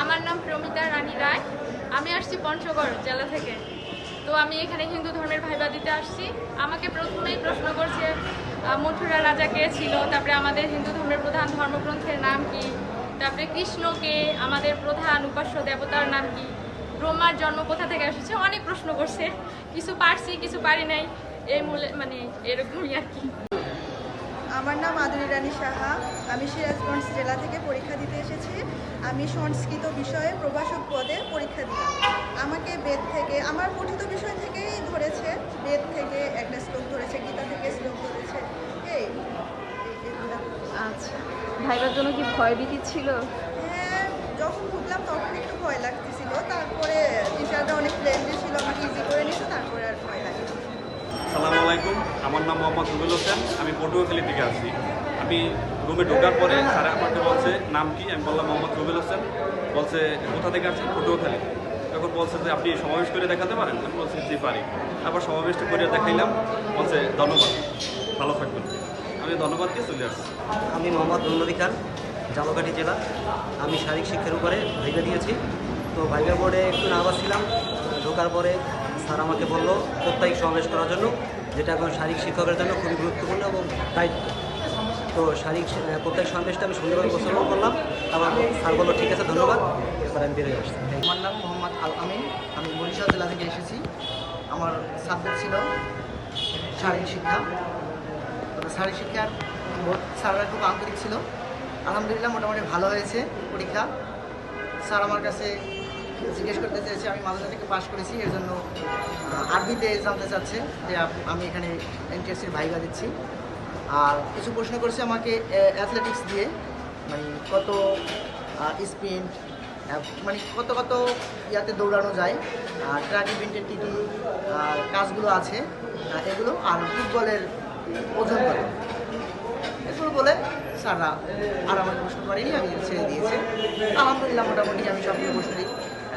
আমার নাম প্রমিতা রানী রায়। আমি আসছি পঞ্চগড় জেলা থেকে। তো আমি এখানে হিন্দু ধর্মের ভাইবা দিতে আসছি। আমাকে প্রথমেই প্রশ্ন করছে মথুরা রাজা কে ছিল? তারপরে আমাদের হিন্দু ধর্মের প্রধান ধর্মগ্রন্থের নাম কি? তারপরে কৃষ্ণকে আমাদের প্রধান উপাস্য দেবতার নাম কি? ব্রহ্মার জন্ম কোথা থেকে এসেছে? অনেক প্রশ্ন করছে। কিছু পারছি, কিছু পারি নাই। এই মূলে মানে এরকমই আর কি। আমার নাম মাধুরী রানী সাহা। আমি সিরাজগঞ্জ জেলা থেকে পরীক্ষা দিতে এসেছি। আমি সংস্কৃত বিষয়ে প্রভাষক পদে পরীক্ষা দিলাম। আমাকে বেদ থেকে আমার পঠিত বিষয় থেকেই ধরেছে বেদ থেকে একটা শ্লোক ধরেছে গীতা থেকে শ্লোক ধরেছে। এই। আচ্ছা। ভাইবার জন্য কি ভয়ভীতি ছিল? হ্যাঁ যখন ঢুকলাম তখন একটু ভয় লাগতেছিল। তারপরে টিচাররা অনেক ফ্রেন্ডলি ছিল আমাকে ইজি করে নিছে তারপরে আর ভয় লাগে না। সালামু আলাইকুম আমার নাম মোহাম্মদ রুবেল হোসেন, আমি পটুয়াখালী থেকে আসছি আমি রুমে ঢোকার পরে স্যার আমাকে বলছে, নাম কি? আমি বললাম, মোহাম্মদ রুবেল হোসেন। বলছে, কোথা থেকে আসছি পটুয়াখালী তখন বলছে যে, আপনি সমাবেশ করে দেখাতে পারেন? আমি বলছি, জি, পারি। তারপর সমাবেশটা করে দেখাইলাম। বলছে, ধন্যবাদ, ভালো থাকবেন। আমি ধন্যবাদ দিয়ে চলে আসছি। আমি মোহাম্মদ মোহাম্মদ খান জামাকাঠি জেলা। আমি শারীরিক শিক্ষার উপরে ভাইবা দিয়েছি। তো ভাইবা বোর্ডে একটু নার্ভাস ছিলাম। ঢোকার পরে স্যার আমাকে বলল, প্রত্যেক সমাবেশ করার জন্য যেটা এখন শারীরিক শিক্ষকের জন্য খুবই গুরুত্বপূর্ণ এবং দায়িত্ব। তো শারীরিক প্রত্যেক সন্দেশটা আমি সুন্দরভাবে উপস্থাপন করলাম। আমার স্যার বলল, ঠিক আছে, ধন্যবাদ। এরপর আমি বেরিয়ে আসছি। আমার নাম মোহাম্মদ আল আমিন। আমি বরিশাল জেলা থেকে এসেছি। আমার সাবজেক্ট ছিল শারীরিক শিক্ষা। শারীরিক শিক্ষার স্যাররা খুব আন্তরিক ছিল। আলহামদুলিল্লাহ, মোটামুটি ভালো হয়েছে পরীক্ষা। স্যার আমার কাছে জিজ্ঞেস করতে চেয়েছে, আমি মাদ্রাসা থেকে পাশ করেছি এর জন্য আরবিতে জানতে চাচ্ছে যে আমি এখানে এনটিএসসির ভাইবা দিচ্ছি। আর কিছু প্রশ্ন করছে আমাকে অ্যাথলেটিক্স দিয়ে মানে কত স্পিন মানে কত কত ইয়াতে দৌড়ানো যায়, আর ট্র্যাক ইভেন্টের কী কী কাজগুলো আছে এগুলো, আর ফুটবলের ওজন করে এগুলো বলে স্যাররা আর আমার প্রশ্ন করেনি, আমি ছেড়ে দিয়েছি। আলহামদুলিল্লাহ, মোটামুটি আমি সবগুলো প্রশ্নেরই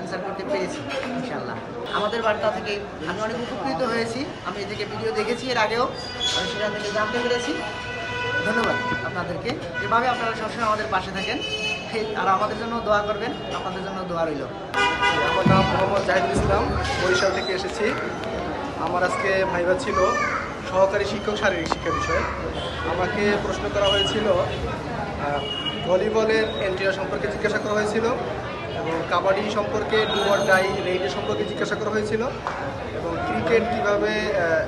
অ্যান্সার করতে পেরেছি ইনশাল্লাহ আমাদের বার্তা থেকে আমি অনেক উপকৃত হয়েছি। আমি এ থেকে ভিডিও দেখেছি এর আগেও। আমি সেখান থেকে জানতে পেরেছি। ধন্যবাদ আপনাদেরকে। এভাবে আপনারা সবসময় আমাদের পাশে থাকেন। আর আমাদের জন্য দোয়া করবেন। আপনাদের জন্য দোয়া রইল। আমার নাম মোহাম্মদ জাহিদুল ইসলাম। বরিশাল থেকে এসেছি। আমার আজকে ভাইবা ছিল সহকারী শিক্ষক শারীরিক শিক্ষা বিষয়ে আমাকে প্রশ্ন করা হয়েছিল ভলিবলের এন্ট্রিয়া সম্পর্কে জিজ্ঞাসা করা হয়েছিল। এবং কাবাডি সম্পর্কে ডুয়ার ডাই রেইডের সম্পর্কে জিজ্ঞাসা করা হয়েছিল এবং ক্রিকেট কীভাবে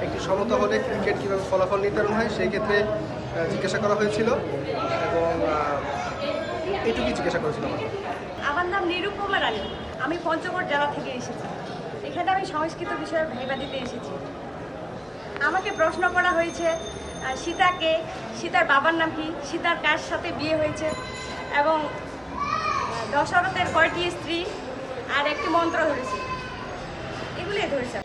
একটি সমতা হলে ক্রিকেট কীভাবে ফলাফল নির্ধারণ হয় সেই ক্ষেত্রে জিজ্ঞাসা করা হয়েছিল এবং এটুকুই জিজ্ঞাসা করেছিল আমার নাম নিরুপমা রানী আমি পঞ্চগড় জেলা থেকে এসেছি। এখানে আমি সংস্কৃত বিষয়ে ভাইবা দিতে এসেছি। আমাকে প্রশ্ন করা হয়েছে সীতাকে, সীতার বাবার নাম কি? সীতার কার সাথে বিয়ে হয়েছে? এবং দশরথের কয়টি স্ত্রী আর একটি মন্ত্র ধরেছি? এগুলি ধরেছে।